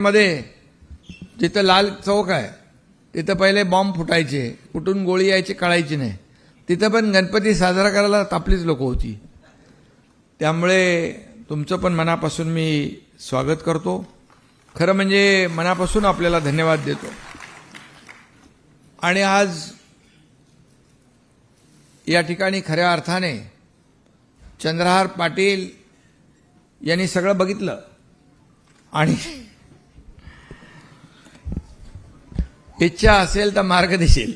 मध्ये जिथं लाल चौक आहे तिथं पहिले बॉम्ब फुटायचे. कुठून गोळी यायची कळायची नाही. तिथं पण गणपती साजरा करायला आपलीच लोक होती. त्यामुळे तुमचं पण मनापासून मी स्वागत करतो. खरं म्हणजे मनापासून आपल्याला धन्यवाद देतो. आणि आज या ठिकाणी खऱ्या अर्थाने चंद्रहार पाटील यांनी सगळं बघितलं. आणि इच्छा असेल तर मार्ग दिसेल.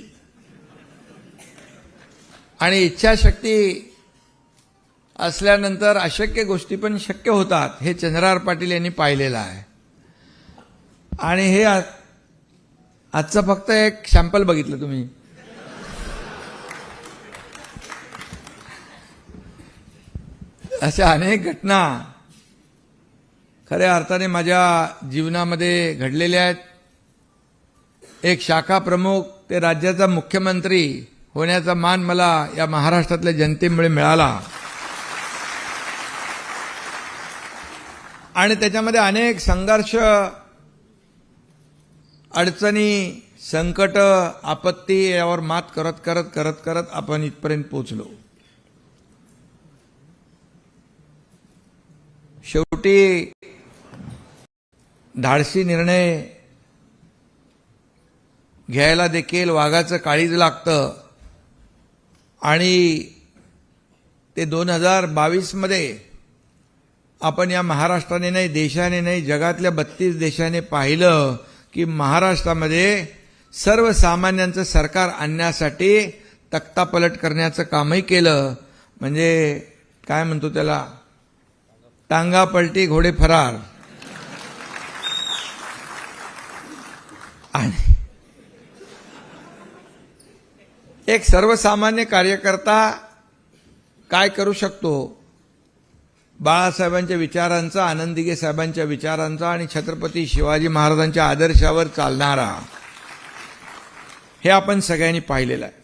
आणि इच्छाशक्ती असल्यानंतर अशक्य गोष्टी पण शक्य होतात हे चंद्रार पाटील यांनी पाहिलेलं आहे. आणि हे आजचं फक्त एक सॅम्पल बघितलं तुम्ही. अशा अनेक घटना खऱ्या अर्थाने माझ्या जीवनामध्ये घडलेल्या आहेत. एक शाखा प्रमुख ते राज्याचा मुख्यमंत्री होण्याचा मान मला या महाराष्ट्रातल्या जनतेमुळे मिळाला. आणि त्याच्यामध्ये अनेक संघर्ष अडचणी संकट आपत्ती यावर मात करत करत करत करत आपण इथपर्यंत पोचलो शेवटी धाडसी निर्णय घ्यायला देखील वाघाचं काळीज लागतं. आणि ते दोन हजार बावीसमध्ये आपण या महाराष्ट्राने नाही देशाने नाही जगातल्या बत्तीस देशाने पाहिलं की महाराष्ट्रामध्ये सर्वसामान्यांचं सरकार आणण्यासाठी तक्तापलट करण्याचं कामही केलं. म्हणजे काय म्हणतो त्याला? टांगा पलटी घोडे फरार. आणि एक सर्वसामान्य कार्यकर्ता काय करू शकतो? बाळासाहेबांच्या विचारांचा आनंदिगे साहेबांच्या विचारांचा आणि छत्रपती शिवाजी महाराजांच्या आदर्शावर चालणारा. हे आपण सगळ्यांनी पाहिलेलं आहे.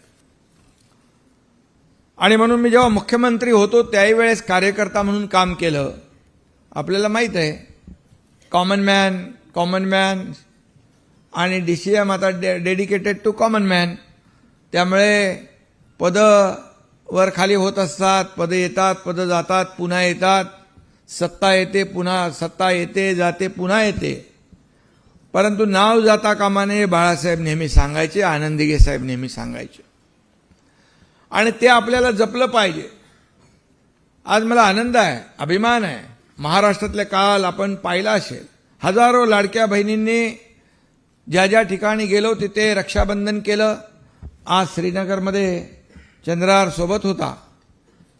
आणि म्हणून मी जेव्हा मुख्यमंत्री होतो त्याही वेळेस कार्यकर्ता म्हणून काम केलं. आपल्याला माहीत आहे कॉमन मॅन कॉमन मॅन आणि डी सी एम आता डे डेडिकेटेड टू कॉमन मॅन त्यामुळे पदं वर खाली होत असतात पदं येतात पदं जातात पुन्हा येतात. सत्ता येते पुन्हा सत्ता येते जाते पुन्हा येते. परंतु नाव जाता कामा नये बाळासाहेब नेहमी सांगायचे आनंदिगे साहेब नेहमी सांगायचे. आणि ते आपल्याला जपलं पाहिजे. आज मला आनंद आहे अभिमान आहे. महाराष्ट्रातले काल आपण पाहिला असेल. हजारो लाडक्या बहिणींनी ज्या ज्या ठिकाणी गेलो तिथे रक्षाबंधन केलं. आज श्रीनगरमध्ये चंद्रार सोबत होता.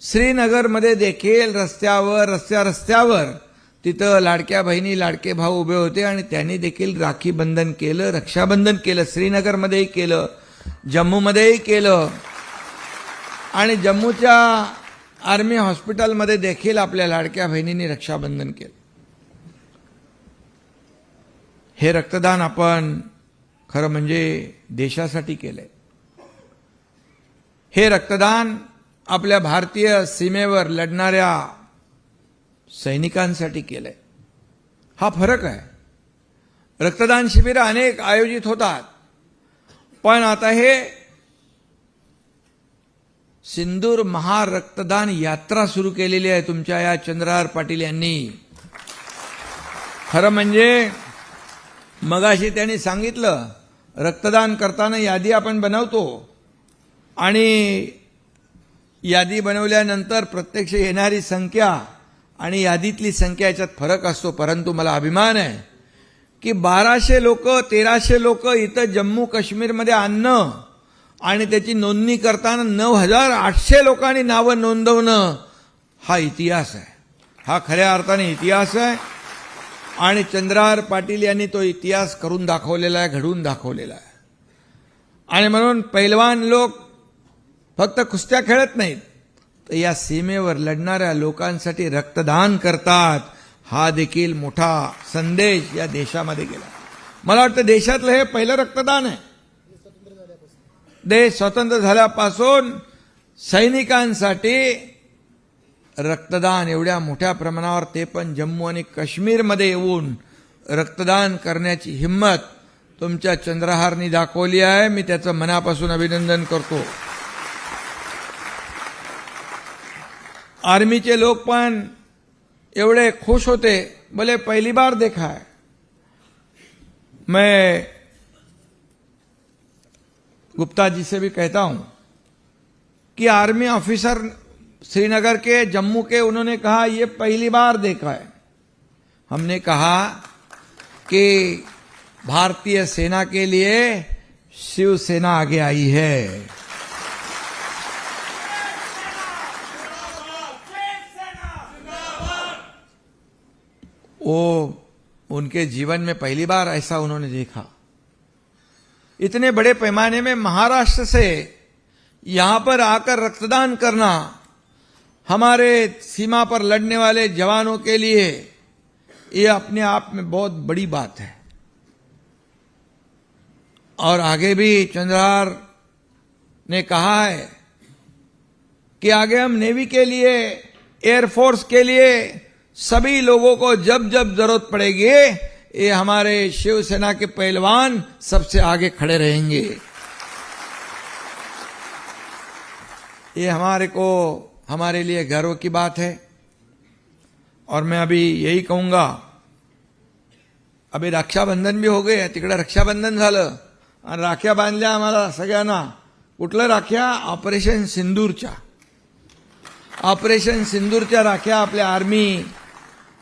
श्रीनगरमध्ये देखील रस्त्यावर रस्त्या रस्त्यावर तिथं लाडक्या बहिणी लाडके भाऊ उभे होते आणि त्यांनी देखील राखी बंधन केलं रक्षाबंधन केलं श्रीनगरमध्येही केलं जम्मूमध्येही केलं. आणि जम्मूच्या आर्मी हॉस्पिटलमध्ये देखील आपल्या लाडक्या बहिणींनी रक्षाबंधन केलं. हे रक्तदान आपण खरं म्हणजे देशासाठी केलंय. हे रक्तदान आपल्या भारतीय सीमेवर लढणाऱ्या सैनिकांसाठी केलंय. हा फरक आहे. रक्तदान शिबिर अनेक आयोजित होतात. पण आता हे सिंदूर महारक्तदान यात्रा सुरू केलेली आहे तुमच्या या चंद्रार पाटील यांनी. खरं म्हणजे मगाशी त्यांनी सांगितलं रक्तदान करताना यादी आपण बनवतो. आणि यादी बनवल्यानंतर प्रत्यक्ष येणारी संख्या आणि यादीतली संख्या याच्यात फरक असतो परंतु मला अभिमान आहे की बाराशे लोक तेराशे लोक इथं जम्मू काश्मीरमध्ये आणणं आणि त्याची नोंदणी करताना नऊ हजार आठशे लोकांनी नावं नोंदवणं हा इतिहास आहे. हा खऱ्या अर्थाने इतिहास आहे. आणि चंद्रहार पाटील यांनी तो इतिहास करून दाखवलेला आहे घडवून दाखवलेला आहे. आणि म्हणून पैलवान लोक फक्त कुस्त्या खेळत नाहीत. तर या सीमेवर लढणाऱ्या लोकांसाठी रक्तदान करतात. हा देखील मोठा संदेश या देशामध्ये गेला. मला वाटतं देशातलं हे पहिलं रक्तदान आहे. देश स्वतंत्र झाल्यापासून सैनिकांसाठी रक्तदान एवढ्या मोठ्या प्रमाणावर ते पण जम्मू आणि काश्मीरमध्ये येऊन रक्तदान करण्याची हिंमत तुमच्या चंद्रहारनी दाखवली आहे. मी त्याचं मनापासून अभिनंदन करतो. आर्मीचे लोक पण एवढे खुश होते बोले पहली बार देखा है। मैं गुप्ता जी से भी कहता हूँ कि आर्मी ऑफिसर श्रीनगर के, जम्मू के, उन्होंने कहा, ये पहली बार देखा है। हमने कहा कि भारतीय सेना के लिए शिवसेना आगे आई है। वो उनके जीवन में पहली बार ऐसा उन्होंने देखा। इतने बड़े पैमाने में महाराष्ट्र से यहाँ पर आकर रक्तदान करना, हमारे सीमा पर लड़ने वाले जवानों के लिए, ये अपने आप में बहुत बड़ी बात है। और आगे भी चंद्रहार ने कहा है कि आगे हम नेवी के लिए एयरफोर्स के लिए सभी लोगों को जब जब ज़रूरत पड़ेगी, ये हमारे शिवसेना के पहलवान सबसे आगे खड़े रहेंगे। ये हमारे को, हमारे लिए गर्व की बात है। और मैं अभी यही कहूँगा, अभी रक्षाबंधन भी हो गए तिकडे रक्षाबंधन झालं आणि राख्या बांधल्या आम्हाला सगळ्यांना कुठलं राख्या, ऑपरेशन सिंदूरच्या ऑपरेशन सिंदूरच्या राख्या आपल्या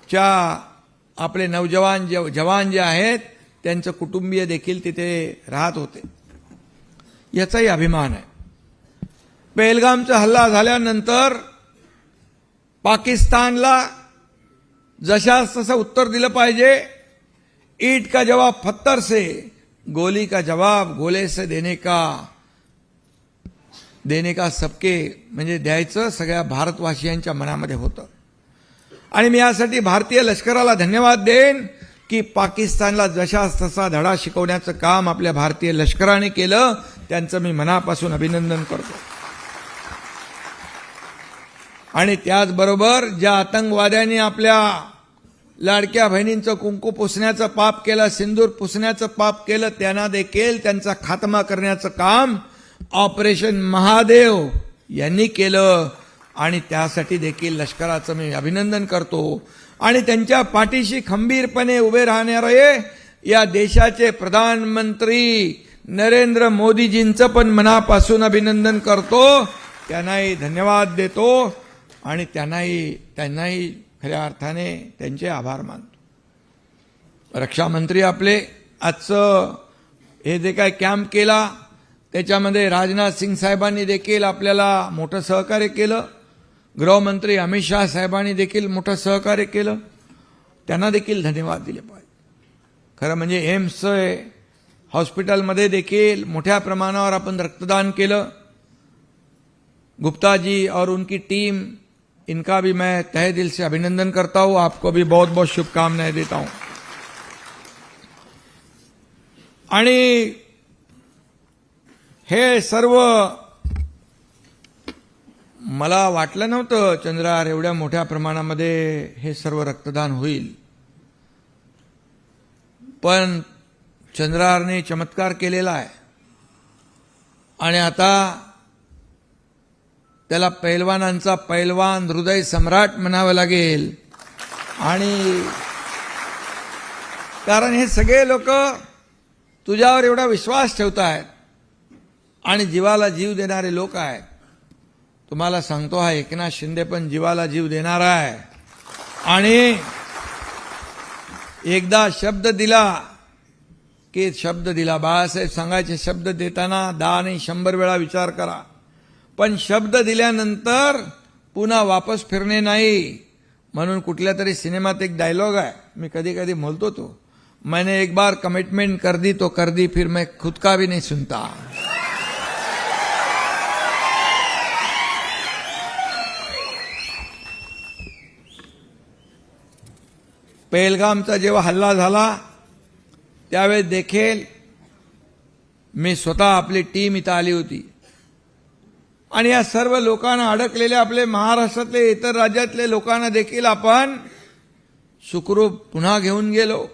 च्या आपले नवजवान जे जवान जे आहेत त्यांचं कुटुंबीय देखील तिथे राहत होते. याचाही अभिमान आहे. पेहलगामचा हल्ला झाल्यानंतर पाकिस्तानला जशास तसं उत्तर दिलं पाहिजे ईट का जवाब पत्थर से गोली का जवाब गोले से देने का देणे का सबके म्हणजे द्यायचं सगळ्या भारतवासियांच्या मनामध्ये होतं. आणि मी यासाठी भारतीय लष्कराला धन्यवाद देईन की पाकिस्तानला जशास तसा धडा शिकवण्याचं काम आपल्या भारतीय लष्कराने केलं त्यांचं मी मनापासून अभिनंदन करतो. आणि त्याचबरोबर ज्या आतंकवाद्यांनी आपल्या लाडक्या बहिणींचं कुंकू पुसण्याचं पाप केलं सिंदूर पुसण्याचं पाप केलं त्यांना देखील त्यांचा खात्मा करण्याचं काम ऑपरेशन महादेव यांनी केलं. आणि त्यासाठी देखील लष्कराचं मी अभिनंदन करतो. आणि त्यांच्या पाठीशी खंबीरपणे उभे राहणारे या देशाचे प्रधानमंत्री नरेंद्र मोदीजींचं पण मनापासून अभिनंदन करतो. त्यांनाही धन्यवाद देतो आणि त्यांनाही त्यांनाही खऱ्या अर्थाने त्यांचे आभार मानतो. रक्षामंत्री आपले आजचं हे जे काय कॅम्प केला त्याच्यामध्ये राजनाथ सिंग साहेबांनी देखील आपल्याला मोठं सहकार्य केलं. गृहमंत्री अमित शहा साहेबांनी देखील मोठं सहकार्य केलं. त्यांना देखील धन्यवाद खरं म्हणजे एम्स हॉस्पिटलमध्ये देखील मोठ्या प्रमाणावर आपण रक्तदान केलं. गुप्ता जी और उनकी टीम, इनका भी मैं तहे दिल से अभिनंदन करता हूँ। आपको भी बहुत बहुत शुभकामनाएँ देता हूँ। हे सर्व मला वाटलं नव्हतं चंद्रार एवढ्या मोठ्या प्रमाणामध्ये हे सर्व रक्तदान होईल. पण चंद्रारने चमत्कार केलेला आहे. आणि आता त्याला पैलवानांचा पैलवान हृदय सम्राट म्हणावं लागेल. आणि कारण हे सगळे लोक तुझ्यावर एवढा विश्वास ठेवत आहेत आणि जीवाला जीव देणारे लोक आहेत. तुम्हाला सांगतो हा एकनाथ शिंदे पण जीवाला जीव देणार आहे. आणि एकदा शब्द दिला की शब्द दिला. बाळासाहेब सांगायचे शब्द देताना दहा नाही शंभर वेळा विचार करा. पण शब्द दिल्यानंतर पुन्हा वापस फिरणे नाही. म्हणून कुठल्या तरी सिनेमात एक डायलॉग आहे. मी कधी कधी बोलतो तो. मैंने एक बार कमिटमेंट कर दी तो कर दी फिर मैं खुद का भी नहीं सुनता. पेलगामचा जेव्हा हल्ला झाला त्यावेळेस देखील मी स्वतः आपली टीम इथं आली होती. आणि या सर्व लोकांना अडकलेले आपले महाराष्ट्रातले इतर राज्यातले लोकांना देखील आपण सुखरूप पुन्हा घेऊन गेलो.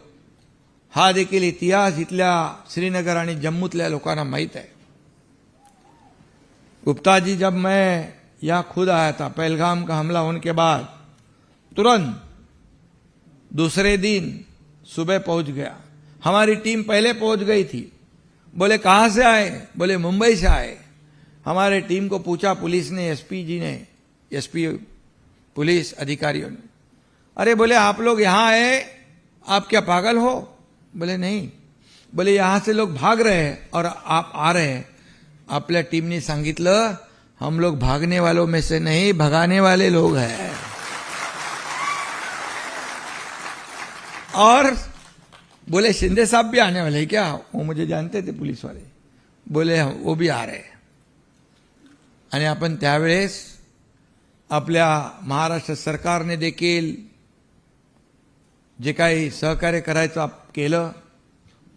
हा देखील इतिहास इथल्या श्रीनगर आणि जम्मूतल्या लोकांना माहीत आहे. गुप्ता जी जब मैं यहाँ खुद आया था पहलगाम का हमला होने के बाद तुरंत दूसरे दिन सुबह पहुँच गया। हमारी टीम पहले पहुँच गई थी। बोले, कहाँ से आए? बोले, मुंबई से आए। हमारे टीम को पूछा, पुलिस ने, एसपी जी ने? एसपी, पुलिस अधिकारियों ने। अरे, बोले, आप लोग यहाँ आए, आप क्या पागल हो? बोले, नहीं। बोले, यहाँ से लोग भाग रहे हैं और आप आ रहे हैं। आपल्या टीमने सांगितलं, हम लोग भागने वालों में से नहीं, भगाने वाले लोग हैं। और बोले शिंदे साहब भी आने वाले क्या? वो मुझे जानते थे पुलिस वाले। बोले वो भी आ रहे आणि आपण त्यावेळेस आपल्या महाराष्ट्र सरकारने देखील जे काही सहकार्य करायचं आप- केलं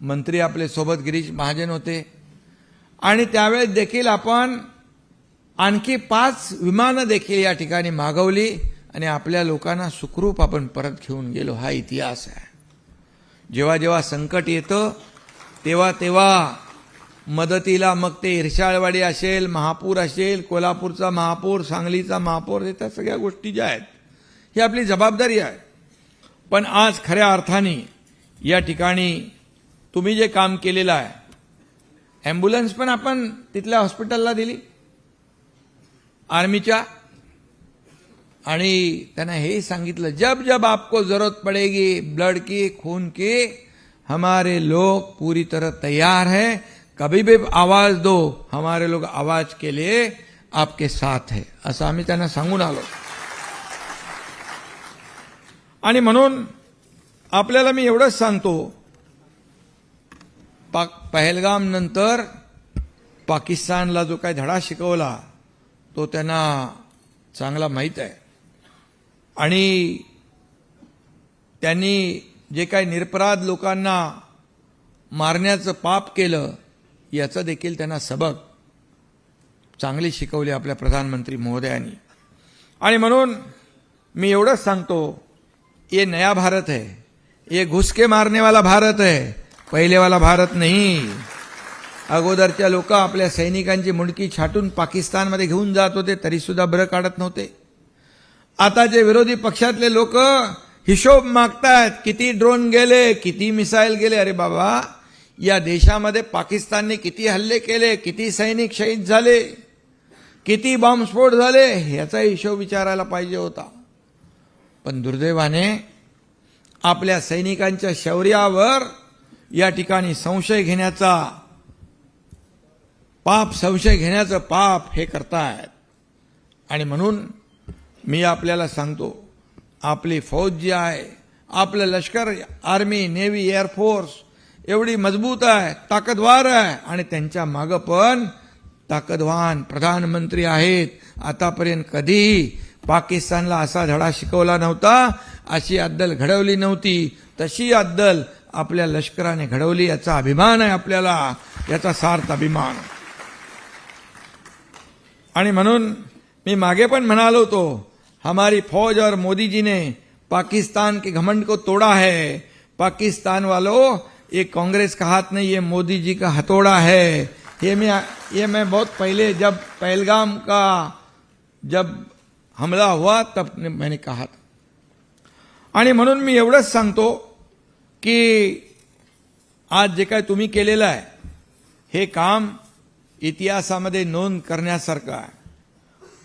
मंत्री आपले सोबत गिरीश महाजन होते. आणि त्यावेळेस देखील आपण आणखी पाच विमानं देखील या ठिकाणी मागवली आणि आपल्या लोकांना सुखरूप आपण परत घेऊन गेलो. हा इतिहास आहे. जेव्हा जेव्हा संकट येतं तेव्हा तेव्हा मदतीला मग ते इर्शाळवाडी असेल महापूर असेल कोल्हापूरचा महापूर सांगलीचा महापूर हे त्या सगळ्या गोष्टी ज्या आहेत ही आपली जबाबदारी आहे. पण आज खऱ्या अर्थाने या ठिकाणी तुम्ही जे काम केलेलं आहे ॲम्ब्युलन्स पण आपण तिथल्या हॉस्पिटलला दिली. आर्मीच्या आणि त्यांना हे सांगितलं जब जब आपको जरूरत पड़ेगी ब्लड की खून की हमारे लोग पूरी तरह तैयार है। कभी भी आवाज दो हमारे लोग आवाज के लिए आपके साथ है। असं आम्ही त्यांना सांगून आलो. आणि म्हणून आपल्याला मी एवढंच सांगतो पाक पहलगाम नंतर पाकिस्तानला जो काही धडा शिकवला तो त्यांना चांगला माहीत आहे. आणि त्यांनी जे काही निरपराध लोकांना मारण्याचं पाप केलं याचं देखील त्यांना सबक चांगली शिकवली आपल्या प्रधानमंत्री महोदयांनी. आणि म्हणून मी एवढंच सांगतो ये नया भारत है ये घुसके मारने वाला भारत है पहिलेवाला भारत नाही. अगोदरच्या लोक आपल्या सैनिकांची मुंडकी छाटून पाकिस्तानमध्ये घेऊन जात होते तरीसुद्धा बरं काढत नव्हते. आताचे विरोधी पक्षातले लोक हिशोब मागतायत किती ड्रोन गेले किती मिसाईल गेले अरे बाबा या देशामध्ये पाकिस्तानने किती हल्ले केले किती सैनिक शहीद झाले किती बॉम्बस्फोट झाले ह्याचा हिशोब विचारायला पाहिजे होता. पण दुर्दैवाने आपल्या सैनिकांच्या शौर्यावर या ठिकाणी संशय घेण्याचा पाप संशय घेण्याचं पाप हे करतायत. आणि म्हणून मी आपल्याला सांगतो आपली फौज जी आहे आपलं लष्कर आर्मी नेव्ही एअरफोर्स एवढी मजबूत आहे ताकदवार आहे आणि त्यांच्या मागं पण ताकदवान प्रधानमंत्री आहेत. आतापर्यंत कधीही पाकिस्तानला असा धडा शिकवला नव्हता अशी अद्दल घडवली नव्हती. तशी अद्दल आपल्या लष्कराने घडवली याचा अभिमान आहे आपल्याला याचा सार्थ अभिमान. आणि म्हणून मी मागे पण म्हणालो होतो हमारी फौज और मोदी जी ने पाकिस्तान के घमंड को तोड़ा है। पाकिस्तान वालों ये कांग्रेस का हाथ नहीं ये मोदी जी का हथौड़ा है। ये मैं ये मैं बहुत पहले जब पहलगाम का जब हमला हुआ तब मैंने कहा था। आणि म्हणून मी एवढंच सांगतो की आज जे काय तुम्ही केलेलं आहे हे काम इतिहासामध्ये नोंद करण्यासारखं आहे.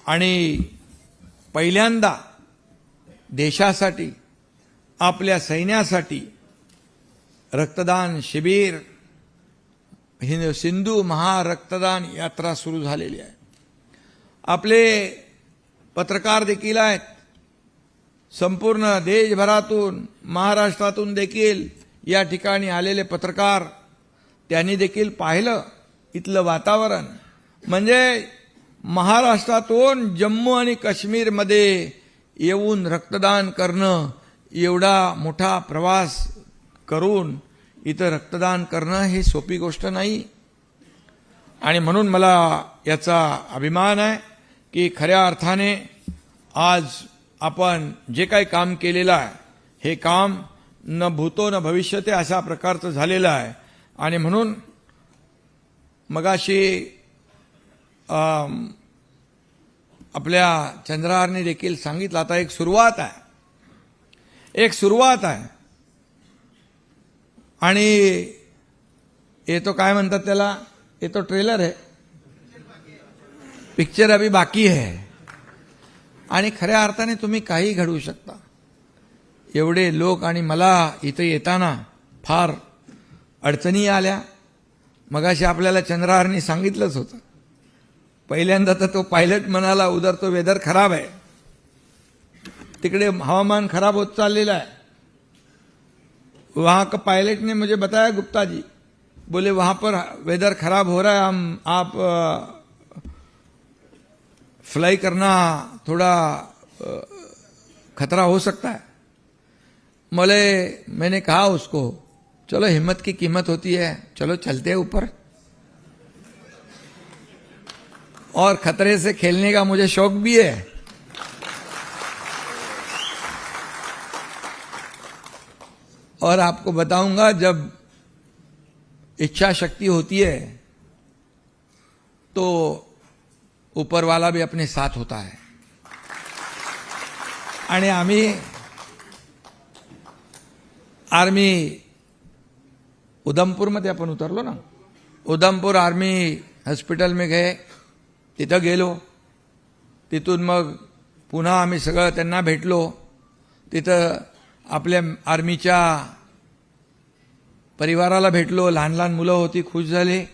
आणि पहिल्यांदा देशासाठी आपल्या सैन्यासाठी रक्तदान शिबिर हिंद सिंधू महारक्तदान यात्रा सुरू झालेली आहे. आपले पत्रकार देखील आहेत. संपूर्ण देशभरातून महाराष्ट्रातून देखील या ठिकाणी आलेले पत्रकार त्यांनी देखील पाहिलं इथलं वातावरण. म्हणजे महाराष्ट्रातून जम्मू आणि काश्मीरमध्ये येऊन रक्तदान करणं एवढा मोठा प्रवास करून इथं रक्तदान करणं हे सोपी गोष्ट नाही. आणि म्हणून मला याचा अभिमान आहे की खऱ्या अर्थाने आज आपण जे काही काम केलेलं आहे हे काम न भूतो न भविष्यते अशा प्रकारचं झालेलं आहे. आणि म्हणून मगाशी आपल्या चंद्रहारने देखील सांगितलं आता एक सुरुवात आहे. एक सुरुवात आहे. आणि ये तो काय म्हणतात त्याला? ये तो ट्रेलर आहे. पिक्चर अभी बाकी आहे. आणि खऱ्या अर्थाने तुम्ही काही घडवू शकता. एवढे लोक आणि मला इथं येताना फार अडचणी आल्या. मगाशी आपल्याला चंद्रहारनी सांगितलंच होतं. पहिल्यांदा तर तो पायलट म्हणाला उधर तो वेदर खराब आहे. तिकडे हवामान खराब होत चाललेलं आहे. वहाँ का पायलट ने मुझे बताया गुप्ता जी बोले, वहाँ पर वेदर खराब हो रहा है, हम, आप फ्लाई करना थोड़ा खतरा हो सकता है. मले मैंने कहा उसको, चलो हिम्मत की कीमत होती है, चलो चलते हैं ऊपर. और खतरे से खेलने का मुझे शौक भी है। और आपको बताऊँगा, जब इच्छा शक्ति होती है तो ऊपर वाला भी अपने साथ होता है। आम्ही आर्मी उधमपूरमध्ये आपण उतरलो ना? उधमपूर आर्मी हॉस्पिटल में गए तिथं गेलो. तिथून मग पुन्हा आम्ही सगळं त्यांना भेटलो. तिथं आपल्या आर्मीच्या परिवाराला भेटलो. लहान लहान मुलं होती खुश झाले.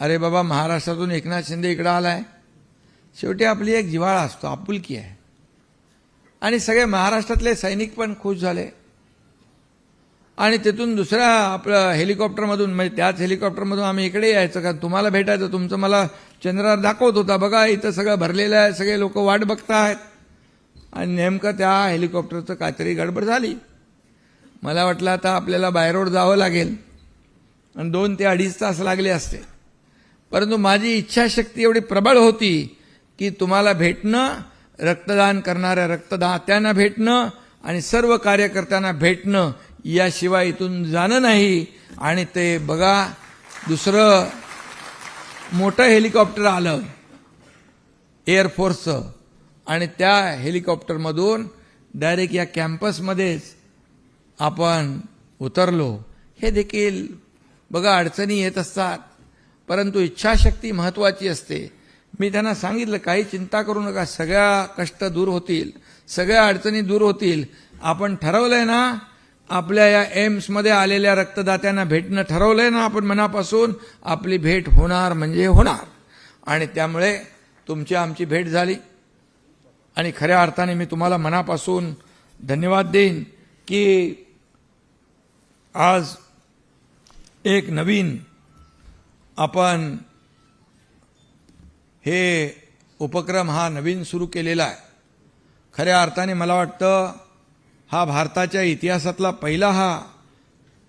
अरे बाबा महाराष्ट्रातून एकनाथ शिंदे इकडं आलाय. शेवटी आपली एक जिव्हाळा असतो आपुलकी आहे. आणि सगळे महाराष्ट्रातले सैनिक पण खुश झाले. आणि तिथून दुसऱ्या आपलं हेलिकॉप्टरमधून म्हणजे त्याच हेलिकॉप्टरमधून आम्ही इकडे यायचं का तुम्हाला भेटायचं तुमचं मला चंद्रावर दाखवत होता बघा इथं सगळं भरलेलं आहे सगळे लोक वाट बघतायत. आणि नेमकं त्या हेलिकॉप्टरचं काहीतरी गडबड झाली. मला वाटलं आता आपल्याला बायरोड जावं लागेल. आणि दोन ते अडीच तास लागले असते. परंतु माझी इच्छाशक्ती एवढी प्रबळ होती की तुम्हाला भेटणं रक्तदान करणाऱ्या रक्तदात्यांना भेटणं आणि सर्व कार्यकर्त्यांना भेटणं याशिवाय इथून जाणं नाही. आणि ते बघा दुसरं मोठं हेलिकॉप्टर आलं एअरफोर्सचं आणि त्या हेलिकॉप्टरमधून डायरेक्ट या कॅम्पसमध्येच आपण उतरलो. हे देखील बघा अडचणी येत असतात परंतु इच्छाशक्ती महत्त्वाची असते. मी त्यांना सांगितलं काही चिंता करू नका सगळ्या कष्ट दूर होतील सगळ्या अडचणी दूर होतील. आपण ठरवलंय ना आपल्या या एम्समध्ये आलेल्या रक्तदात्यांना भेटणं ठरवलंय ना आपण मनापासून आपली भेट होणार म्हणजे होणार. आणि त्यामुळे तुमची आमची भेट झाली. आणि खऱ्या अर्थाने मी तुम्हाला मनापासून धन्यवाद देईन की आज एक नवीन आपण हे उपक्रम हा नवीन सुरू केलेला आहे. खऱ्या अर्थाने मला वाटतं हा भारताच्या इतिहासातला पहिला हा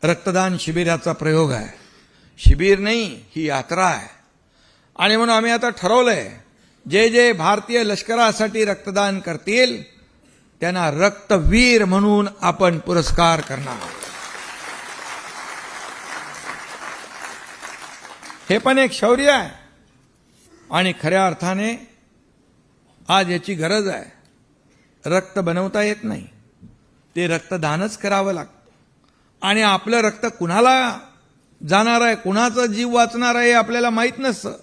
रक्तदान शिबिराचा प्रयोग आहे. शिबिर नाही ही यात्रा आहे. आणि म्हणून आम्ही आता ठरवलंय जे जे भारतीय लष्करासाठी रक्तदान करतील त्यांना रक्तवीर म्हणून आपण पुरस्कार करणार हे पण एक शौर्य आहे. आणि खऱ्या अर्थाने आज याची गरज आहे. रक्त बनवता येत नाही. ते रक्तदानच करावं लागतं. आणि आपलं रक्त कुणाला जाणार आहे कुणाचा जीव वाचणार आहे हे आपल्याला माहीत नसतं.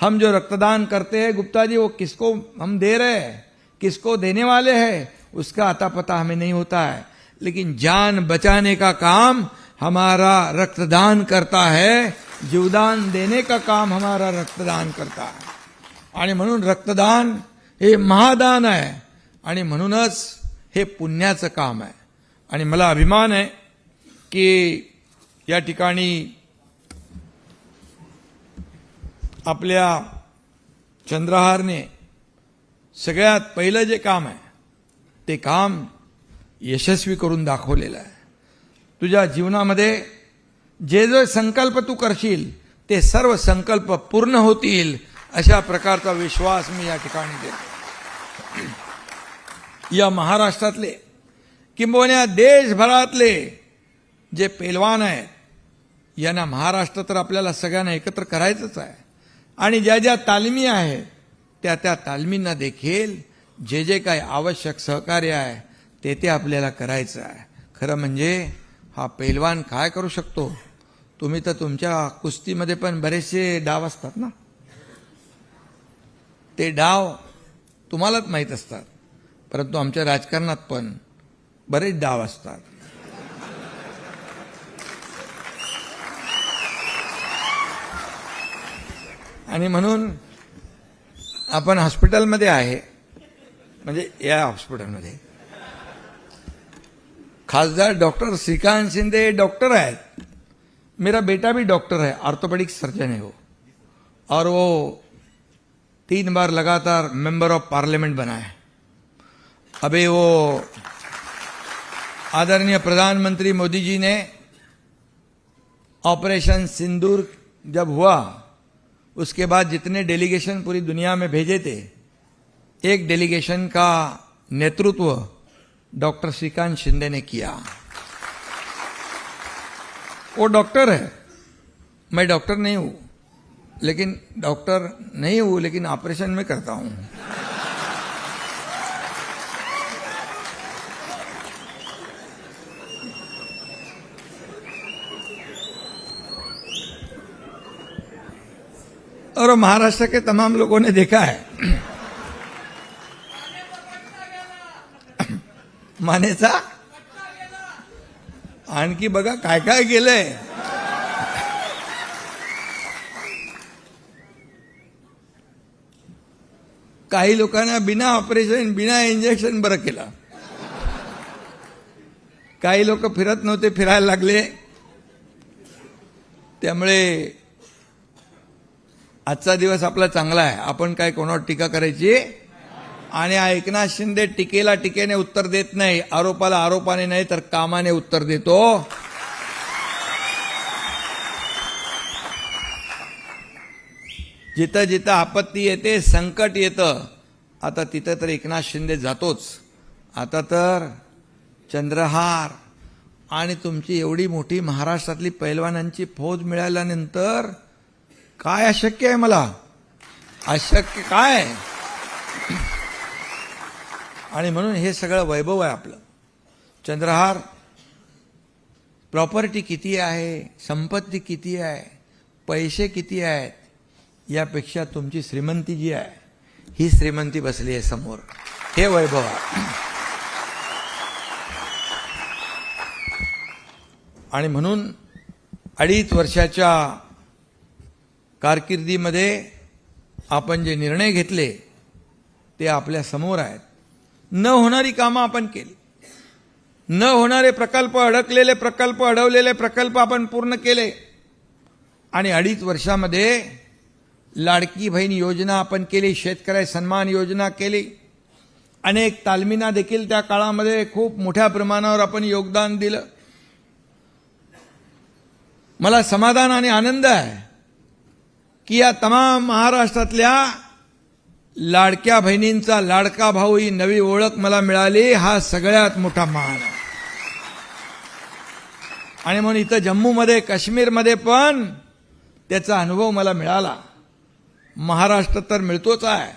हम जो रक्तदान करते हैं गुप्ता जी वो किसको हम दे रहे हैं किसको देने वाले हैं उसका आता पता हमें नहीं होता है। लेकिन जान बचाने का काम हमारा रक्तदान करता है जीवदान देने का काम हमारा रक्तदान करता है। आणि म्हणून रक्तदान हे महादान आहे. आणि म्हणूनच हे पुण्याचं काम आहे. आणि मला अभिमान आहे की या ठिकाणी आपल्या चंद्रहारने सगळ्यात पहिलं जे काम आहे ते काम यशस्वी करून दाखवलेलं आहे. तुझ्या जीवनामध्ये जे जे संकल्प तू करशील ते सर्व संकल्प पूर्ण होतील अशा प्रकारचा विश्वास मी या ठिकाणी देतो. या महाराष्ट्रातले किंबहुना देशभरातले जे पेलवान आहेत यांना महाराष्ट्र तर आपल्याला सगळ्यांना एकत्र करायचंच आहे. आणि ज्या ज्या तालमी आहेत त्या त्या तालमींना देखील जे जे काही आवश्यक सहकार्य आहे ते ते आपल्याला करायचं आहे. खरं म्हणजे हा पैलवान काय करू शकतो? तुम्ही तर तुमच्या कुस्तीमध्ये पण बरेचसे डाव असतात ना? ते डाव तुम्हालाच माहीत असतात. परंतु आमच्या राजकारणात पण बरेच डाव असतात. आणि म्हणून आपण हॉस्पिटलमध्ये आहे म्हणजे या हॉस्पिटलमध्ये. खासदार डॉक्टर श्रीकांत शिंदे डॉक्टर आहेत. मेरा बेटा भी डॉक्टर है ऑर्थोपेडिक सर्जन है वो. और वो तीन बार लगातार मेंबर ऑफ पार्लियामेंट बना है। अभी वो आदरणीय प्रधानमंत्री मोदी जी ने ऑपरेशन सिंदूर जब हुआ, उसके बाद जितने डेलीगेशन पूरी दुनिया में भेजे थे, एक डेलीगेशन का नेतृत्व डॉक्टर श्रीकांत शिंदे ने किया। वो डॉक्टर है। मैं डॉक्टर नहीं हूँ, लेकिन डॉक्टर नहीं हूँ, लेकिन ऑपरेशन में करता हूँ। और महाराष्ट्र के तमाम लोगों ने देखा है। मानेचा आणखी बघा काय काय गेलंय काही लोकांना बिना ऑपरेशन बिना इंजेक्शन बरं केलं. काही लोक फिरत नव्हते फिरायला लागले. त्यामुळे आजचा दिवस आपला चांगला आहे. आपण काय कोणावर टीका करायची? आणि एकनाथ शिंदे टीकेला टीकेने उत्तर देत नाही आरोपाला आरोपाने नाही तर कामाने उत्तर देतो. जिथं जिथं आपत्ती येते संकट येतं आता तिथं तर एकनाथ शिंदे जातोच. आता तर चंद्रहार आणि तुमची एवढी मोठी महाराष्ट्रातली पैलवानांची फौज मिळाल्यानंतर काय अशक्य आहे मला? अशक्य काय? आहे? आणि म्हणून हे सगळं वैभव आहे आपलं. चंद्रहार प्रॉपर्टी किती आहे? संपत्ती किती आहे? पैसे किती आहेत? यापेक्षा तुमची श्रीमंती जी आहे ही श्रीमंती बसली आहे समोर. हे वैभव आहे. आणि म्हणून अडीच वर्षाच्या कारकिर्दीमध्ये आपण जे निर्णय घेतले ते आपल्यासमोर आहेत. न होणारी कामं आपण केली. न होणारे प्रकल्प अडकलेले प्रकल्प अडवलेले प्रकल्प आपण पूर्ण केले. आणि अडीच वर्षामध्ये लाडकी बहीण योजना आपण केली शेतकरी सन्मान योजना केली. अनेक तालमींना देखील त्या काळामध्ये खूप मोठ्या प्रमाणावर आपण योगदान दिलं. मला समाधान आणि आनंद आहे. की या तमाम महाराष्ट्रातल्या लाडक्या बहिणींचा लाडका भाऊ ही नवी ओळख मला मिळाली. हा सगळ्यात मोठा मान आहे. आणि म्हणून इथं जम्मूमध्ये काश्मीरमध्ये पण त्याचा अनुभव मला मिळाला. महाराष्ट्र तर मिळतोच आहे.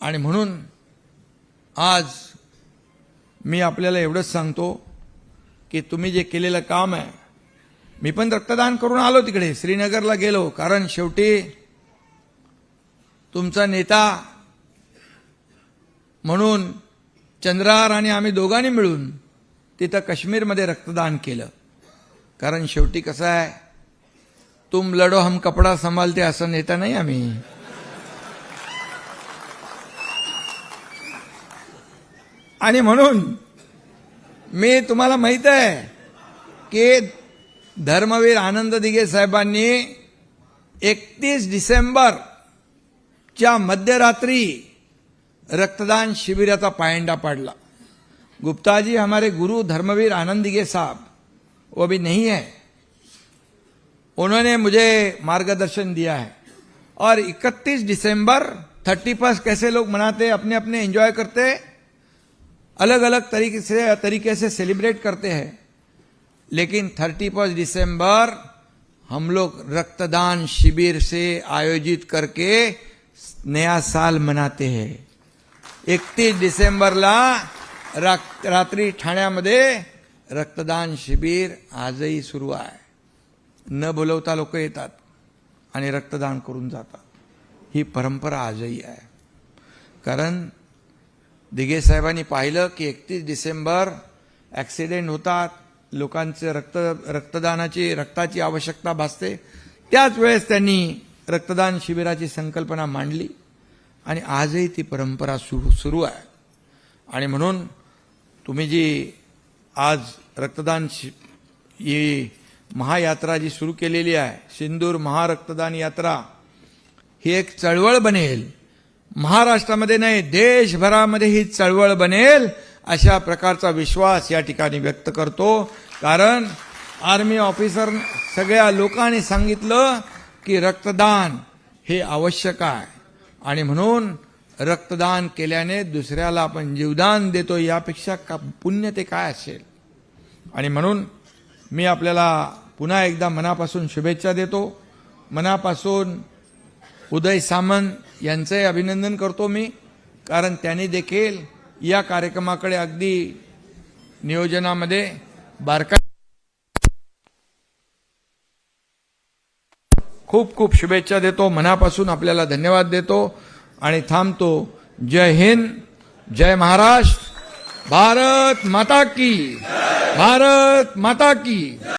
आणि म्हणून आज मी आपल्याला एवढंच सांगतो की तुम्ही जे केलेलं काम आहे मी पण रक्तदान करून आलो तिकडे. श्रीनगरला गेलो. कारण शेवटी तुमचा नेता म्हणून चंद्रार आणि आम्ही दोघांनी मिळून तिथं काश्मीरमध्ये रक्तदान केलं. कारण शेवटी कसं आहे तुम लढो हम कपडा सांभाळते असं नेता नाही आम्ही. आणि म्हणून मी तुम्हाला माहीत आहे की धर्मवीर आनंद दिघे साहेबांनी एकतीस डिसेंबर च्या मध्यरात्री रक्तदान शिबिराचा पायंडा पाडला. गुप्ता जी हमारे गुरु धर्मवीर आनंद दिघे साहब, वो भी नहीं है। उन्होंने मुझे मार्गदर्शन दिया है। और 31 दिसंबर 31 कैसे लोग मनाते अपने अपने एंजॉय करते अलग अलग तरीके से तरीके से सेलिब्रेट करते हैं। लेकिन थर्टी फर्स्ट दिसंबर हम लोग रक्तदान शिविर से आयोजित करके नया साल मनाते हैं। एकतीस डिसेंबरला रा- रात्री ठाण्यामध्ये रक्तदान शिबिर आजही सुरू आहे। न बोलवता लोक येतात आणि रक्तदान करून जातात। ही परंपरा आजही आहे। कारण दिघे साहेबांनी पाहिलं की एकतीस डिसेंबर ॲक्सिडेंट होतात लोकांचे रक्त रक्तदानाची रक्ताची आवश्यकता भासते. त्याच वेळेस त्यांनी रक्तदान शिबिराची संकल्पना मांडली आणि आजही ती परंपरा सुरू सुरू आहे. आणि म्हणून तुम्ही जी आज रक्तदान शि ही महायात्रा जी सुरू केलेली आहे सिंदूर महारक्तदान यात्रा ही एक चळवळ बनेल. महाराष्ट्रामध्ये नाही देशभरामध्ये ही चळवळ बनेल. अशा प्रकारचा विश्वास या ठिकाणी व्यक्त करतो. कारण आर्मी ऑफिसर सगळ्या लोकांनी सांगितलं की रक्तदान हे आवश्यक आहे. आणि म्हणून रक्तदान केल्याने दुसऱ्याला आपण जीवदान देतो यापेक्षा का पुण्य ते काय असेल? आणि म्हणून मी आपल्याला पुन्हा एकदा मनापासून शुभेच्छा देतो. मनापासून उदय सामंत यांचंही अभिनंदन करतो मी. कारण त्यांनी देखील या कार्यक्रमाकडे अगदी नियोजनामध्ये बारका खूप खूप शुभेच्छा देतो. मनापासून आपल्याला धन्यवाद देतो. आणि थांबतो. जय हिंद. जय महाराष्ट्र. भारत माता की. भारत माता की.